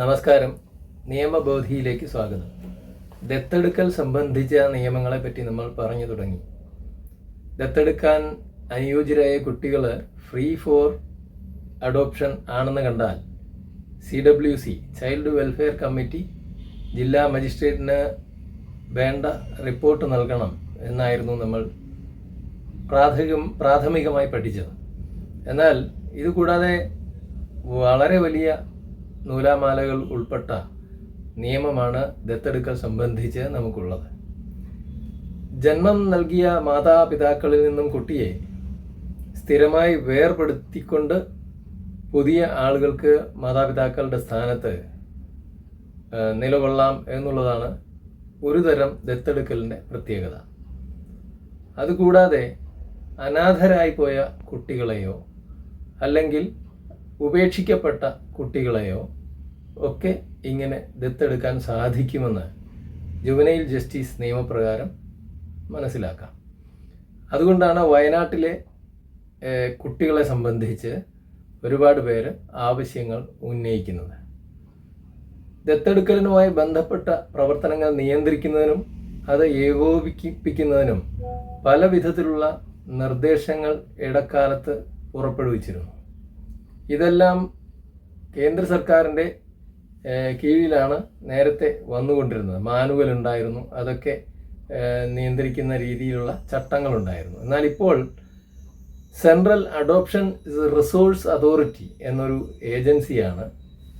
നമസ്കാരം. നിയമബോധിയിലേക്ക് സ്വാഗതം. ദത്തെടുക്കൽ സംബന്ധിച്ച നിയമങ്ങളെ പറ്റി നമ്മൾ പറഞ്ഞു തുടങ്ങി. ദത്തെടുക്കാൻ അനുയോജ്യരായ കുട്ടികൾ ഫ്രീ ഫോർ അഡോപ്ഷൻ ആണെന്ന് കണ്ടാൽ C W C child welfare committee ജില്ലാ മജിസ്ട്രേറ്റിന് വേണ്ട റിപ്പോർട്ട് നൽകണം എന്നായിരുന്നു നമ്മൾ പ്രാഥമികം പ്രാഥമികമായി പഠിച്ചത്. എന്നാൽ ഇതുകൂടാതെ വളരെ വലിയ നൂലാമാലകൾ ഉൾപ്പെട്ട നിയമമാണ് ദത്തെടുക്കൽ സംബന്ധിച്ച് നമുക്കുള്ളത്. ജന്മം നൽകിയ മാതാപിതാക്കളിൽ നിന്നും കുട്ടിയെ സ്ഥിരമായി വേർപെടുത്തിക്കൊണ്ട് പുതിയ ആളുകൾക്ക് മാതാപിതാക്കളുടെ സ്ഥാനത്ത് നിലകൊള്ളാം എന്നുള്ളതാണ് ഒരു തരം ദത്തെടുക്കലിന്റെ പ്രത്യേകത. അതുകൂടാതെ അനാഥരായിപ്പോയ കുട്ടികളെയോ അല്ലെങ്കിൽ ഉപേക്ഷിക്കപ്പെട്ട കുട്ടികളെയോ ഒക്കെ ഇങ്ങനെ ദത്തെടുക്കാൻ സാധിക്കുമെന്ന് ജുവനൈൽ ജസ്റ്റിസ് നിയമപ്രകാരം മനസ്സിലാക്കാം. അതുകൊണ്ടാണ് വയനാട്ടിലെ കുട്ടികളെ സംബന്ധിച്ച് ഒരുപാട് പേര് ആവശ്യങ്ങൾ ഉന്നയിക്കുന്നത്. ദത്തെടുക്കലിനുമായി ബന്ധപ്പെട്ട പ്രവർത്തനങ്ങൾ നിയന്ത്രിക്കുന്നതിനും അത് ഏകോപിപ്പിക്കുന്നതിനും പല വിധത്തിലുള്ള നിർദ്ദേശങ്ങൾ ഇടക്കാലത്ത് പുറപ്പെടുവിച്ചിരുന്നു. ഇതെല്ലാം കേന്ദ്ര സർക്കാരിന്റെ കീഴിലാണ് നേരത്തെ വന്നുകൊണ്ടിരുന്നത്. മാനുവൽ ഉണ്ടായിരുന്നു അതൊക്കെ നിയന്ത്രിക്കുന്ന രീതിയിലുള്ള ചട്ടങ്ങളുണ്ടായിരുന്നു. എന്നാൽ ഇപ്പോൾ സെൻട്രൽ അഡോപ്ഷൻ റിസോഴ്സ് അതോറിറ്റി എന്നൊരു ഏജൻസിയാണ്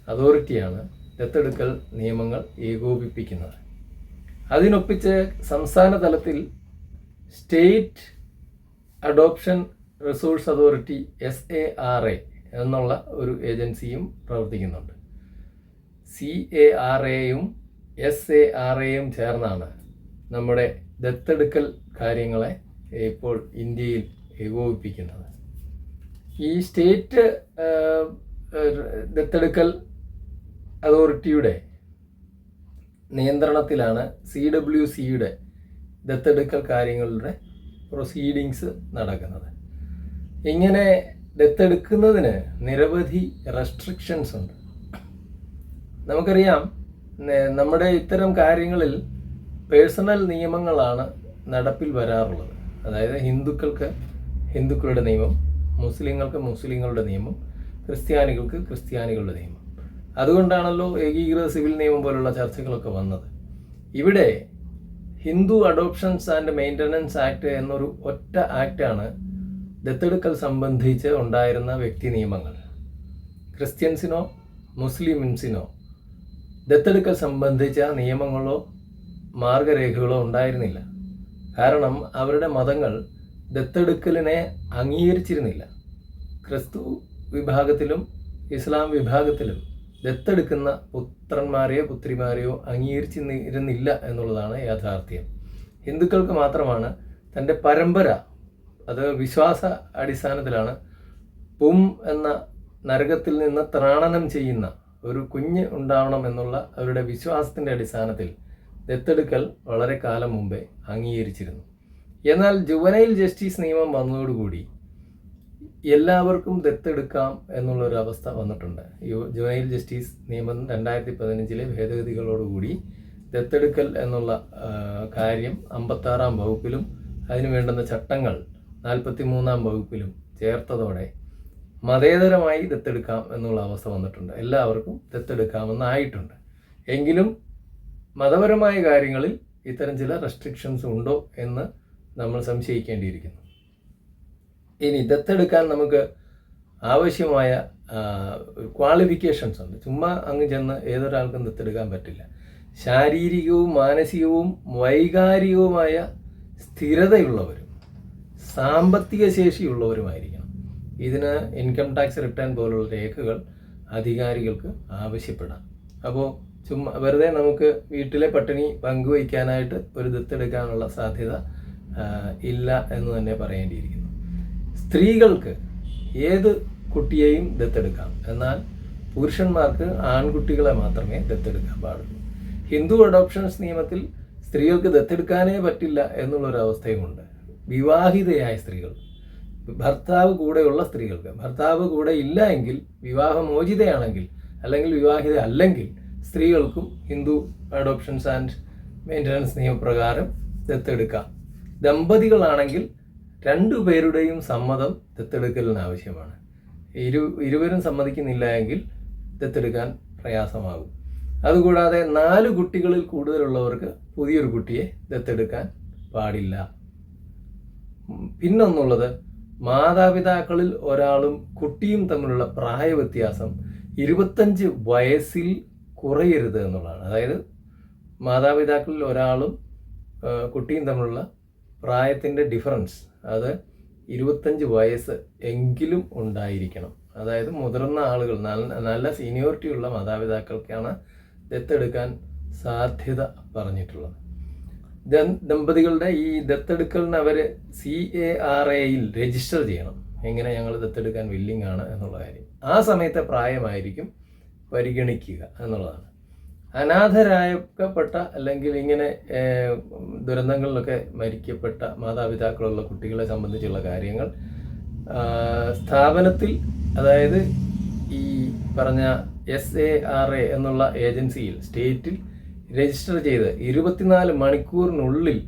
അതോറിറ്റിയാണ് ദത്തെടുക്കൽ നിയമങ്ങൾ ഏകോപിപ്പിക്കുന്നത്. അതിനൊപ്പിച്ച് സംസ്ഥാന തലത്തിൽ state adoption resource authority S A R A എന്നുള്ള ഒരു ഏജൻസിയും പ്രവർത്തിക്കുന്നുണ്ട്. സി എ ആർ എയും എസ് എ ആർ എയും ചേർന്നാണ് നമ്മുടെ ദത്തെടുക്കൽ കാര്യങ്ങളെ ഇപ്പോൾ ഇന്ത്യയിൽ ഏകോപിപ്പിക്കുന്നത്. ഈ സ്റ്റേറ്റ് ദത്തെടുക്കൽ അതോറിറ്റിയുടെ നിയന്ത്രണത്തിലാണ് സി ഡബ്ല്യു സിയുടെ ദത്തെടുക്കൽ കാര്യങ്ങളുടെ പ്രൊസീഡിങ്സ് നടക്കുന്നത്. ഇങ്ങനെ ദത്തെടുക്കുന്നതിന് നിരവധി റെസ്ട്രിക്ഷൻസ് ഉണ്ട്. നമുക്കറിയാം നമ്മുടെ ഇത്തരം കാര്യങ്ങളിൽ പേഴ്സണൽ നിയമങ്ങളാണ് നടപ്പിൽ വരാറുള്ളത്. അതായത് ഹിന്ദുക്കൾക്ക് ഹിന്ദുക്കളുടെ നിയമം മുസ്ലിങ്ങൾക്ക് മുസ്ലിങ്ങളുടെ നിയമം ക്രിസ്ത്യാനികൾക്ക് ക്രിസ്ത്യാനികളുടെ നിയമം. അതുകൊണ്ടാണല്ലോ ഏകീകൃത സിവിൽ നിയമം പോലുള്ള ചർച്ചകളൊക്കെ വന്നത്. ഇവിടെ Hindu adoptions and maintenance act എന്നൊരു ഒറ്റ ആക്റ്റാണ് ദത്തെടുക്കൽ സംബന്ധിച്ച് ഉണ്ടായിരുന്ന വ്യക്തി നിയമങ്ങൾ. ക്രിസ്ത്യൻസിനോ മുസ്ലിംസിനോ ദത്തെടുക്കൽ സംബന്ധിച്ച നിയമങ്ങളോ മാർഗരേഖകളോ ഉണ്ടായിരുന്നില്ല. കാരണം അവരുടെ മതങ്ങൾ ദത്തെടുക്കലിനെ അംഗീകരിച്ചിരുന്നില്ല. ക്രിസ്തു വിഭാഗത്തിലും ഇസ്ലാം വിഭാഗത്തിലും ദത്തെടുക്കുന്ന പുത്രന്മാരെയോ പുത്രിമാരെയോ അംഗീകരിച്ചിരുന്നില്ല എന്നുള്ളതാണ് യാഥാർത്ഥ്യം. ഹിന്ദുക്കൾക്ക് മാത്രമാണ് തന്റെ പരമ്പര അത് വിശ്വാസ അടിസ്ഥാനത്തിലാണ്. പും എന്ന നരകത്തിൽ നിന്ന് ത്രാണനം ചെയ്യുന്ന ഒരു കുഞ്ഞ് ഉണ്ടാവണം എന്നുള്ള അവരുടെ വിശ്വാസത്തിന്റെ അടിസ്ഥാനത്തിൽ ദത്തെടുക്കൽ വളരെ കാലം മുമ്പേ അംഗീകരിച്ചിരുന്നു. എന്നാൽ ജുവനൈൽ ജസ്റ്റിസ് നിയമം വന്നതോടുകൂടി എല്ലാവർക്കും ദത്തെടുക്കാം എന്നുള്ളൊരു അവസ്ഥ വന്നിട്ടുണ്ട്. ജുവനൈൽ ജസ്റ്റിസ് നിയമം രണ്ടായിരത്തി പതിനഞ്ചിലെ ഭേദഗതികളോടുകൂടി ദത്തെടുക്കൽ എന്നുള്ള കാര്യം അമ്പത്താറാം വകുപ്പിലും അതിനു വേണ്ടുന്ന ചട്ടങ്ങൾ നാൽപ്പത്തി മൂന്നാം വകുപ്പിലും ചേർത്തതോടെ മതേതരമായി ദത്തെടുക്കാം എന്നുള്ള അവസ്ഥ വന്നിട്ടുണ്ട്. എല്ലാവർക്കും ദത്തെടുക്കാമെന്നായിട്ടുണ്ട്. എങ്കിലും മതപരമായ കാര്യങ്ങളിൽ ഇത്തരം ചില റെസ്ട്രിക്ഷൻസ് ഉണ്ടോ എന്ന് നമ്മൾ സംശയിക്കേണ്ടിയിരിക്കുന്നു. ഇനി ദത്തെടുക്കാൻ നമുക്ക് ആവശ്യമായ ക്വാളിഫിക്കേഷൻസ് ഉണ്ട്. ചുമ്മാ അങ്ങ് ചെന്ന് ഏതൊരാൾക്കും ദത്തെടുക്കാൻ പറ്റില്ല. ശാരീരികവും മാനസികവും വൈകാരികവുമായ സ്ഥിരതയുള്ളവരും സാമ്പത്തിക ശേഷിയുള്ളവരുമായിരിക്കണം. ഇതിന് ഇൻകം ടാക്സ് റിട്ടേൺ പോലുള്ള രേഖകൾ അധികാരികൾക്ക് ആവശ്യപ്പെടാം. അപ്പോൾ ചുമ്മാ വെറുതെ നമുക്ക് വീട്ടിലെ പട്ടിണി പങ്കുവയ്ക്കാനായിട്ട് ഒരു ദത്തെടുക്കാനുള്ള സാധ്യത ഇല്ല എന്ന് തന്നെ പറയേണ്ടിയിരിക്കുന്നു. സ്ത്രീകൾക്ക് ഏത് കുട്ടിയെയും ദത്തെടുക്കാം. എന്നാൽ പുരുഷന്മാർക്ക് ആൺകുട്ടികളെ മാത്രമേ ദത്തെടുക്കാൻ പാടുള്ളൂ. ഹിന്ദു അഡോപ്ഷൻസ് നിയമത്തിൽ സ്ത്രീകൾക്ക് ദത്തെടുക്കാനേ പറ്റില്ല എന്നുള്ളൊരവസ്ഥയുമുണ്ട്. വിവാഹിതയായ സ്ത്രീകൾ ഭർത്താവ് കൂടെയുള്ള സ്ത്രീകൾക്ക് ഭർത്താവ് കൂടെ ഇല്ല എങ്കിൽ വിവാഹമോചിതയാണെങ്കിൽ അല്ലെങ്കിൽ വിവാഹിത അല്ലെങ്കിൽ സ്ത്രീകൾക്കും ഹിന്ദു അഡോപ്ഷൻസ് ആൻഡ് മെയിന്റനൻസ് നിയമപ്രകാരം ദത്തെടുക്കാം. ദമ്പതികളാണെങ്കിൽ രണ്ടു പേരുടെയും സമ്മതം ദത്തെടുക്കലിന് ആവശ്യമാണ്. ഇരു ഇരുവരും സമ്മതിക്കുന്നില്ല എങ്കിൽ ദത്തെടുക്കാൻ പ്രയാസമാകും. അതുകൂടാതെ നാല് കുട്ടികളിൽ കൂടുതലുള്ളവർക്ക് പുതിയൊരു കുട്ടിയെ ദത്തെടുക്കാൻ പാടില്ല. പിന്നൊന്നുള്ളത് മാതാപിതാക്കളിൽ ഒരാളും കുട്ടിയും തമ്മിലുള്ള പ്രായ വ്യത്യാസം ഇരുപത്തഞ്ച് വയസ്സിൽ കുറയരുത് എന്നുള്ളതാണ്. അതായത് മാതാപിതാക്കളിൽ ഒരാളും കുട്ടിയും തമ്മിലുള്ള പ്രായത്തിന്റെ ഡിഫറൻസ് അത് ഇരുപത്തഞ്ച് വയസ്സ് എങ്കിലും ഉണ്ടായിരിക്കണം. അതായത് മുതിർന്ന ആളുകൾ നല്ല നല്ല സീനിയോറിറ്റിയുള്ള മാതാപിതാക്കൾക്കാണ് ദത്തെടുക്കാൻ സാധ്യത പറഞ്ഞിട്ടുള്ളത്. ദമ്പതികളുടെ ഈ ദത്തെടുക്കലിന് അവർ സി എ ആർ എയിൽ രജിസ്റ്റർ ചെയ്യണം. എങ്ങനെ ഞങ്ങൾ ദത്തെടുക്കാൻ വില്ലിംഗ് ആണ് എന്നുള്ള കാര്യം. ആ സമയത്തെ പ്രായമായിരിക്കും പരിഗണിക്കുക എന്നുള്ളതാണ്. അനാഥരായപ്പെട്ട അല്ലെങ്കിൽ ഇങ്ങനെ ദുരന്തങ്ങളിലൊക്കെ മരിക്കപ്പെട്ട മാതാപിതാക്കളുള്ള കുട്ടികളെ സംബന്ധിച്ചുള്ള കാര്യങ്ങൾ സ്ഥാപനത്തിൽ അതായത് ഈ പറഞ്ഞ എസ് എ ആർ എ എന്നുള്ള ഏജൻസിയിൽ സ്റ്റേറ്റിൽ രജിസ്റ്റർ ചെയ്ത് ഇരുപത്തിനാല് മണിക്കൂറിനുള്ളിൽ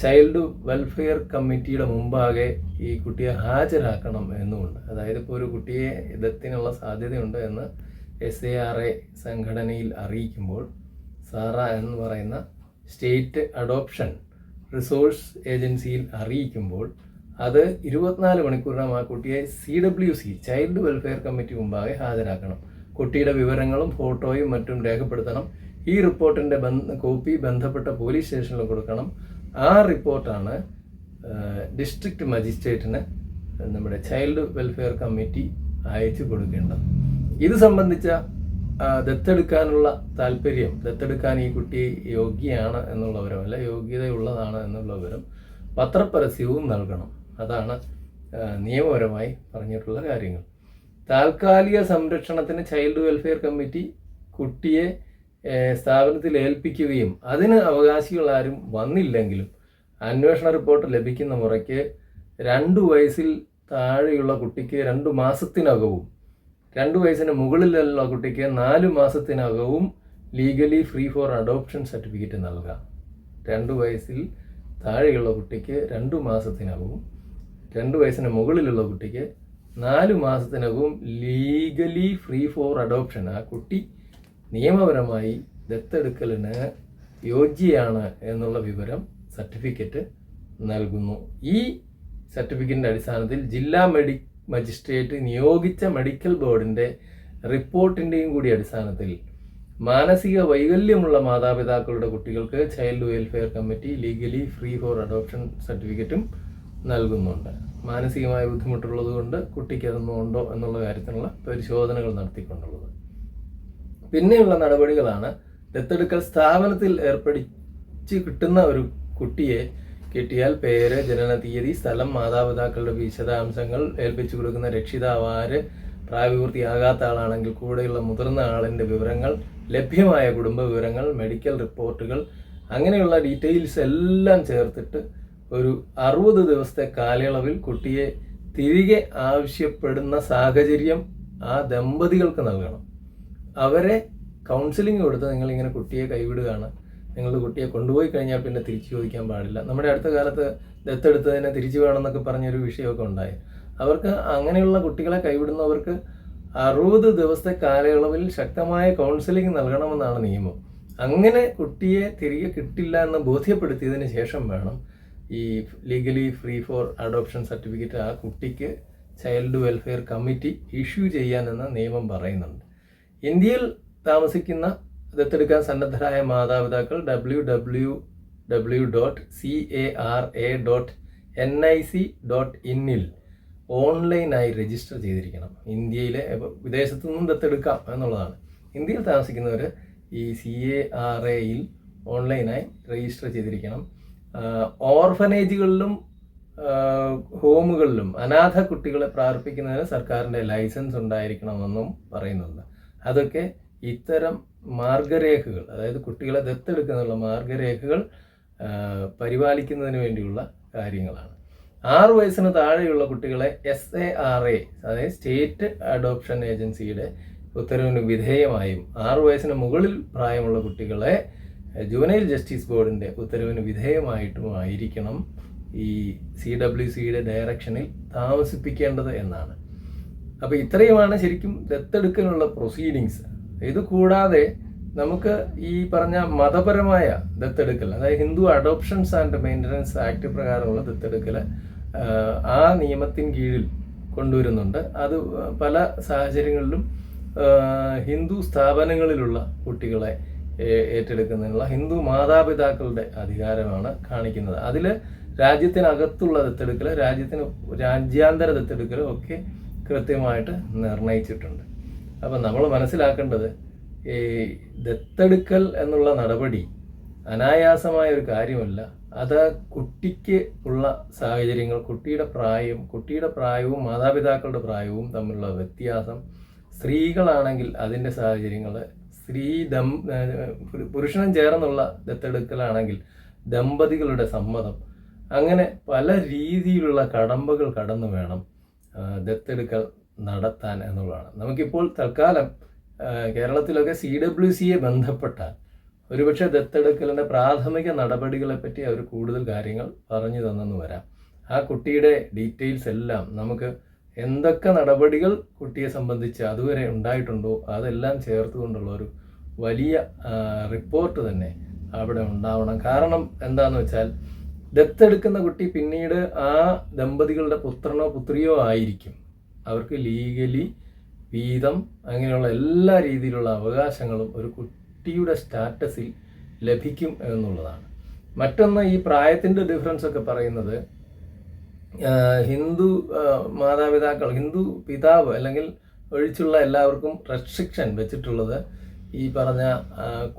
ചൈൽഡ് വെൽഫെയർ കമ്മിറ്റിയുടെ മുമ്പാകെ ഈ കുട്ടിയെ ഹാജരാക്കണം എന്നുമുണ്ട്. അതായത് ഇപ്പോൾ ഒരു കുട്ടിയെ ഇതത്തിനുള്ള സാധ്യതയുണ്ട് എന്ന് എസ് എ ആർ എ സംഘടനയിൽ അറിയിക്കുമ്പോൾ സാറ എന്ന് പറയുന്ന സ്റ്റേറ്റ് അഡോപ്ഷൻ റിസോഴ്സ് ഏജൻസിയിൽ അറിയിക്കുമ്പോൾ അത് ഇരുപത്തിനാല് മണിക്കൂറിനകം ആ കുട്ടിയെ C W C child welfare committee മുമ്പാകെ ഹാജരാക്കണം. കുട്ടിയുടെ വിവരങ്ങളും ഫോട്ടോയും മറ്റും രേഖപ്പെടുത്തണം. ഈ റിപ്പോർട്ടിന്റെ ബന്ധ കോപ്പി ബന്ധപ്പെട്ട പോലീസ് സ്റ്റേഷനിൽ കൊടുക്കണം. ആ റിപ്പോർട്ടാണ് ഡിസ്ട്രിക്ട് മജിസ്ട്രേറ്റിന് നമ്മുടെ ചൈൽഡ് വെൽഫെയർ കമ്മിറ്റി അയച്ചു കൊടുക്കേണ്ടത്. ഇത് സംബന്ധിച്ച ദത്തെടുക്കാനുള്ള താല്പര്യം ദത്തെടുക്കാൻ ഈ കുട്ടി യോഗ്യയാണ് എന്നുള്ള വിവരം അല്ല യോഗ്യതയുള്ളതാണ് എന്നുള്ള വിവരം പത്രപരസ്യവും നൽകണം. അതാണ് നിയമപരമായി പറഞ്ഞിട്ടുള്ള കാര്യങ്ങൾ. താൽക്കാലിക സംരക്ഷണത്തിന് ചൈൽഡ് വെൽഫെയർ കമ്മിറ്റി കുട്ടിയെ സ്ഥാപനത്തിൽ ഏൽപ്പിക്കുകയും അതിന് അവകാശികൾ ആരും വന്നില്ലെങ്കിലും അന്വേഷണ റിപ്പോർട്ട് ലഭിക്കുന്ന മുറയ്ക്ക് രണ്ടു വയസ്സിൽ താഴെയുള്ള കുട്ടിക്ക് രണ്ടു മാസത്തിനകവും രണ്ടു വയസ്സിന് മുകളിലുള്ള കുട്ടിക്ക് നാല് മാസത്തിനകവും legally free for adoption certificate നൽകാം. രണ്ടു വയസ്സിൽ താഴെയുള്ള കുട്ടിക്ക് രണ്ടു മാസത്തിനകവും രണ്ട് വയസ്സിന് മുകളിലുള്ള കുട്ടിക്ക് നാല് മാസത്തിനകവും ലീഗലി ഫ്രീ ഫോർ അഡോപ്ഷൻ ആ കുട്ടി നിയമപരമായി ദത്തെടുക്കലിന് യോഗ്യയാണ് എന്നുള്ള വിവരം സർട്ടിഫിക്കറ്റ് നൽകുന്നു. ഈ സർട്ടിഫിക്കറ്റിന്റെ അടിസ്ഥാനത്തിൽ ജില്ലാ മെഡി മജിസ്ട്രേറ്റ് നിയോഗിച്ച മെഡിക്കൽ ബോർഡിന്റെ റിപ്പോർട്ടിന്റെയും കൂടി അടിസ്ഥാനത്തിൽ മാനസിക വൈകല്യമുള്ള മാതാപിതാക്കളുടെ കുട്ടികൾക്ക് child welfare committee legally free for adoption സർട്ടിഫിക്കറ്റും നൽകുന്നുണ്ട്. മാനസികമായ ബുദ്ധിമുട്ടുള്ളത് കൊണ്ട് കുട്ടിക്ക് അതൊന്നും ഉണ്ടോ എന്നുള്ള കാര്യത്തിനുള്ള പരിശോധനകൾ നടത്തിക്കൊണ്ടുള്ളത്. പിന്നെയുള്ള നടപടികളാണ് ദത്തെടുക്കൽ സ്ഥാപനത്തിൽ ഏർപ്പെടിച്ച് കിട്ടുന്ന ഒരു കുട്ടിയെ കിട്ടിയാൽ പേര് ജനന തീയതി സ്ഥലം മാതാപിതാക്കളുടെ വിശദാംശങ്ങൾ ഏൽപ്പിച്ചു കൊടുക്കുന്ന രക്ഷിതാവ് ആര്? പ്രായപൂർത്തിയാകാത്ത ആളാണെങ്കിൽ കൂടെയുള്ള മുതിർന്ന ആളിന്റെ വിവരങ്ങൾ ലഭ്യമായ കുടുംബ വിവരങ്ങൾ മെഡിക്കൽ റിപ്പോർട്ടുകൾ അങ്ങനെയുള്ള ഡീറ്റെയിൽസ് എല്ലാം ചേർത്തിട്ട് ഒരു അറുപത് ദിവസത്തെ കാലയളവിൽ കുട്ടിയെ തിരികെ ആവശ്യപ്പെടുന്ന സാഹചര്യം ആ ദമ്പതികൾക്ക് നൽകണം. അവരെ കൗൺസിലിംഗ് കൊടുത്ത് നിങ്ങൾ ഇങ്ങനെ കുട്ടിയെ കൈവിടുകയാണ്. നിങ്ങളുടെ കുട്ടിയെ കൊണ്ടുപോയി കഴിഞ്ഞാൽ പിന്നെ തിരിച്ചു ചോദിക്കാൻ പാടില്ല. നമ്മുടെ അടുത്ത കാലത്ത് ദത്തെടുത്തതിനെ തിരിച്ചു വേണമെന്നൊക്കെ പറഞ്ഞൊരു വിഷയമൊക്കെ ഉണ്ടായി. അവർക്ക് അങ്ങനെയുള്ള കുട്ടികളെ കൈവിടുന്നവർക്ക് അറുപത് ദിവസത്തെ കാലയളവിൽ ശക്തമായ കൗൺസിലിംഗ് നൽകണമെന്നാണ് നിയമം. അങ്ങനെ കുട്ടിയെ തിരികെ കിട്ടില്ല എന്ന് ബോധ്യപ്പെടുത്തിയതിന് ശേഷം വേണം ഈ legally free for adoption certificate ആ കുട്ടിക്ക് ചൈൽഡ് വെൽഫെയർ കമ്മിറ്റി ഇഷ്യൂ ചെയ്യാനെന്ന് നിയമം പറയുന്നുണ്ട്. ഇന്ത്യയിൽ താമസിക്കുന്ന ദത്തെടുക്കാൻ സന്നദ്ധരായ മാതാപിതാക്കൾ W W W dot C A R A dot N I C dot ഇന്നിൽ ഓൺലൈനായി രജിസ്റ്റർ ചെയ്തിരിക്കണം. ഇന്ത്യയിലെ വിദേശത്തു നിന്നും ദത്തെടുക്കാം എന്നുള്ളതാണ്. ഇന്ത്യയിൽ താമസിക്കുന്നവർ ഈ സി എ ആർ എയിൽ ഓൺലൈനായി രജിസ്റ്റർ ചെയ്തിരിക്കണം. ഓർഫനേജുകളിലും ഹോമുകളിലും അനാഥ കുട്ടികളെ പ്രാർത്ഥിക്കുന്നതിന് സർക്കാരിന്റെ ലൈസൻസ് ഉണ്ടായിരിക്കണമെന്നും പറയുന്നുണ്ട്. അതൊക്കെ ഇത്തരം മാർഗരേഖകൾ അതായത് കുട്ടികളെ ദത്തെടുക്കുന്നതിനുള്ള മാർഗരേഖകൾ പരിപാലിക്കുന്നതിന് വേണ്ടിയുള്ള കാര്യങ്ങളാണ്. ആറു വയസ്സിന് താഴെയുള്ള കുട്ടികളെ എസ് എ ആർ എ അതായത് സ്റ്റേറ്റ് അഡോപ്ഷൻ ഏജൻസിയുടെ ഉത്തരവിന് വിധേയമായും ആറു വയസ്സിന് മുകളിൽ പ്രായമുള്ള കുട്ടികളെ ജുവനൈൽ ജസ്റ്റിസ് ബോർഡിന്റെ ഉത്തരവിന് വിധേയമായിട്ടുമായിരിക്കണം ഈ സി ഡബ്ല്യു സിയുടെ ഡയറക്ഷനിൽ താമസിപ്പിക്കേണ്ടത് എന്നാണ്. അപ്പോൾ ഇത്രയുമാണ് ശരിക്കും ദത്തെടുക്കലുള്ള പ്രൊസീഡിങ്സ് ഇത് കൂടാതെ നമുക്ക് ഈ പറഞ്ഞ മതപരമായ ദത്തെടുക്കൽ അതായത് Hindu adoptions and maintenance act പ്രകാരമുള്ള ദത്തെടുക്കൽ ആ നിയമത്തിൻ കീഴിൽ കൊണ്ടുവരുന്നുണ്ട്. അത് പല സാഹചര്യങ്ങളിലും ഹിന്ദു സ്ഥാപനങ്ങളിലുള്ള കുട്ടികളെ ഏറ്റെടുക്കുന്നതിനുള്ള ഹിന്ദു മാതാപിതാക്കളുടെ അധികാരമാണ് കാണിക്കുന്നത്. അതിൽ രാജ്യത്തിനകത്തുള്ള ദത്തെടുക്കൽ രാജ്യത്തിന് രാജ്യാന്തര ദത്തെടുക്കൽ ഒക്കെ കൃത്യമായിട്ട് നിർണയിച്ചിട്ടുണ്ട്. അപ്പം നമ്മൾ മനസ്സിലാക്കേണ്ടത് ഈ ദത്തെടുക്കൽ എന്നുള്ള നടപടി അനായാസമായ ഒരു കാര്യമല്ല. അത് കുട്ടിക്ക് ഉള്ള സാഹചര്യങ്ങൾ കുട്ടിയുടെ പ്രായം കുട്ടിയുടെ പ്രായവും മാതാപിതാക്കളുടെ പ്രായവും തമ്മിലുള്ള വ്യത്യാസം സ്ത്രീകളാണെങ്കിൽ അതിന്റെ സാഹചര്യങ്ങൾ സ്ത്രീ ദം പുരുഷനും ചേർന്നുള്ള ദത്തെടുക്കലാണെങ്കിൽ ദമ്പതികളുടെ സമ്മതം അങ്ങനെ പല രീതിയിലുള്ള കടമ്പകൾ കടന്നു വേണം. ദത്തെടുക്കൽ നടത്താൻ എന്നുള്ളതാണ്. നമുക്കിപ്പോൾ തൽക്കാലം കേരളത്തിലൊക്കെ സി ഡബ്ല്യു സിയെ ബന്ധപ്പെട്ടാൽ ഒരുപക്ഷെ ദത്തെടുക്കലിന്റെ പ്രാഥമിക നടപടികളെ പറ്റി അവർ കൂടുതൽ കാര്യങ്ങൾ പറഞ്ഞു തന്നെന്ന് വരാം. ആ കുട്ടിയുടെ ഡീറ്റെയിൽസ് എല്ലാം നമുക്ക് എന്തൊക്കെ നടപടികൾ കുട്ടിയെ സംബന്ധിച്ച് അതുവരെ ഉണ്ടായിട്ടുണ്ടോ അതെല്ലാം ചേർത്തുകൊണ്ടുള്ള ഒരു വലിയ റിപ്പോർട്ട് തന്നെ അവിടെ ഉണ്ടാവണം. കാരണം എന്താണെന്ന് വെച്ചാൽ ദത്തെടുക്കുന്ന കുട്ടി പിന്നീട് ആ ദമ്പതികളുടെ പുത്രനോ പുത്രിയോ ആയിരിക്കും. അവർക്ക് ലീഗലി വീതം അങ്ങനെയുള്ള എല്ലാ രീതിയിലുള്ള അവകാശങ്ങളും ഒരു കുട്ടിയുടെ സ്റ്റാറ്റസിൽ ലഭിക്കും എന്നുള്ളതാണ്. മറ്റൊന്ന് ഈ പ്രായത്തിന്റെ ഡിഫറൻസ് ഒക്കെ പറയുന്നത് ഹിന്ദു മാതാപിതാക്കൾ ഹിന്ദു പിതാവ് അല്ലെങ്കിൽ ഒഴിച്ചുള്ള എല്ലാവർക്കും റെസ്ട്രിക്ഷൻ വെച്ചിട്ടുള്ളത് ഈ പറഞ്ഞ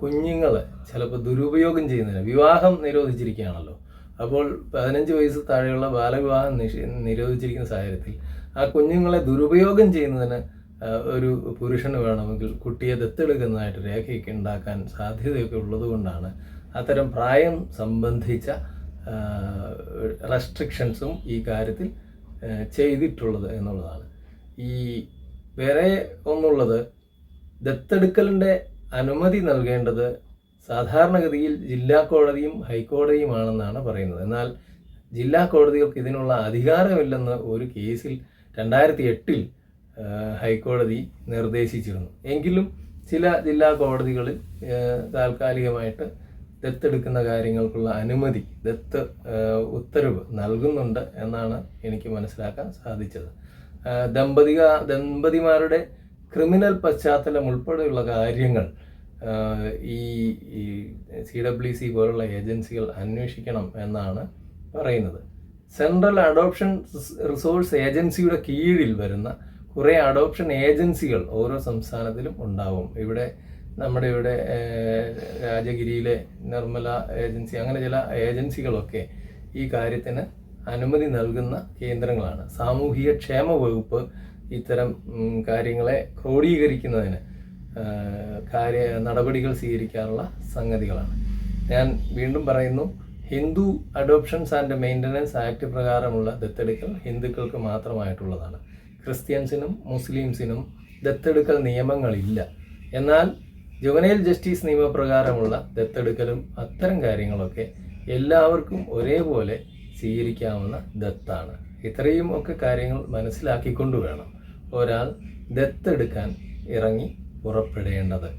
കുഞ്ഞുങ്ങൾ ചിലപ്പോൾ ദുരുപയോഗം ചെയ്യുന്നതിന് വിവാഹം നിരോധിച്ചിരിക്കുകയാണല്ലോ. അപ്പോൾ പതിനഞ്ച് വയസ്സ് താഴെയുള്ള ബാലവിവാഹം നിഷേ നിരോധിച്ചിരിക്കുന്ന സാഹചര്യത്തിൽ ആ കുഞ്ഞുങ്ങളെ ദുരുപയോഗം ചെയ്യുന്നതിന് ഒരു പുരുഷന് വേണമെങ്കിൽ കുട്ടിയെ ദത്തെടുക്കുന്നതായിട്ട് രേഖയൊക്കെ ഉണ്ടാക്കാൻ സാധ്യതയൊക്കെ ഉള്ളതുകൊണ്ടാണ് അത്തരം പ്രായം സംബന്ധിച്ച റെസ്ട്രിക്ഷൻസും ഈ കാര്യത്തിൽ ചെയ്തിട്ടുള്ളത് എന്നുള്ളതാണ്. ഈ വേറെ ഒന്നുള്ളത് ദത്തെടുക്കലിന്റെ അനുമതി നൽകേണ്ടത് സാധാരണഗതിയിൽ ജില്ലാ കോടതിയും ഹൈക്കോടതിയുമാണെന്നാണ് പറയുന്നത്. എന്നാൽ ജില്ലാ കോടതികൾക്ക് ഇതിനുള്ള അധികാരമില്ലെന്ന് ഒരു കേസിൽ രണ്ടായിരത്തി എട്ടിൽ ഹൈക്കോടതി നിർദ്ദേശിച്ചിരുന്നു. എങ്കിലും ചില ജില്ലാ കോടതികളിൽ താൽക്കാലികമായിട്ട് ദത്തെടുക്കുന്ന കാര്യങ്ങൾക്കുള്ള അനുമതി ദത്ത് ഉത്തരവ് നൽകുന്നുണ്ട് എന്നാണ് എനിക്ക് മനസ്സിലാക്കാൻ സാധിച്ചത്. ദമ്പതിക ദമ്പതിമാരുടെ ക്രിമിനൽ പശ്ചാത്തലം ഉൾപ്പെടെയുള്ള കാര്യങ്ങൾ ഈ സി ഡബ്ല്യു സി പോലുള്ള ഏജൻസികൾ അന്വേഷിക്കണം എന്നാണ് പറയുന്നത്. സെൻട്രൽ അഡോപ്ഷൻ റിസോഴ്സ് ഏജൻസിയുടെ കീഴിൽ വരുന്ന കുറേ അഡോപ്ഷൻ ഏജൻസികൾ ഓരോ സംസ്ഥാനത്തിലും ഉണ്ടാവും. ഇവിടെ നമ്മുടെ ഇവിടെ രാജഗിരിയിലെ നിർമ്മല ഏജൻസി അങ്ങനെ ചില ഏജൻസികളൊക്കെ ഈ കാര്യത്തിന് അനുമതി നൽകുന്ന കേന്ദ്രങ്ങളാണ്. സാമൂഹിക ക്ഷേമ വകുപ്പ് ഇത്തരം കാര്യങ്ങളെ ക്രോഡീകരിക്കുന്നതിന് കാര്യ നടപടികൾ സ്വീകരിക്കാനുള്ള സംഗതികളാണ്. ഞാൻ വീണ്ടും പറയുന്നു Hindu adoptions and maintenance act പ്രകാരമുള്ള ദത്തെടുക്കൽ ഹിന്ദുക്കൾക്ക് മാത്രമായിട്ടുള്ളതാണ്. ക്രിസ്ത്യൻസിനും മുസ്ലിംസിനും ദത്തെടുക്കൽ നിയമങ്ങളില്ല. എന്നാൽ ജുവനൈൽ ജസ്റ്റിസ് നിയമപ്രകാരമുള്ള ദത്തെടുക്കലും അത്തരം കാര്യങ്ങളൊക്കെ എല്ലാവർക്കും ഒരേപോലെ സ്വീകരിക്കാവുന്ന ദത്താണ്. ഇത്രയും ഒക്കെ കാര്യങ്ങൾ മനസ്സിലാക്കിക്കൊണ്ട് വേണം ഒരാൾ ദത്തെടുക്കാൻ ഇറങ്ങി പുറപ്പെടേണ്ടത്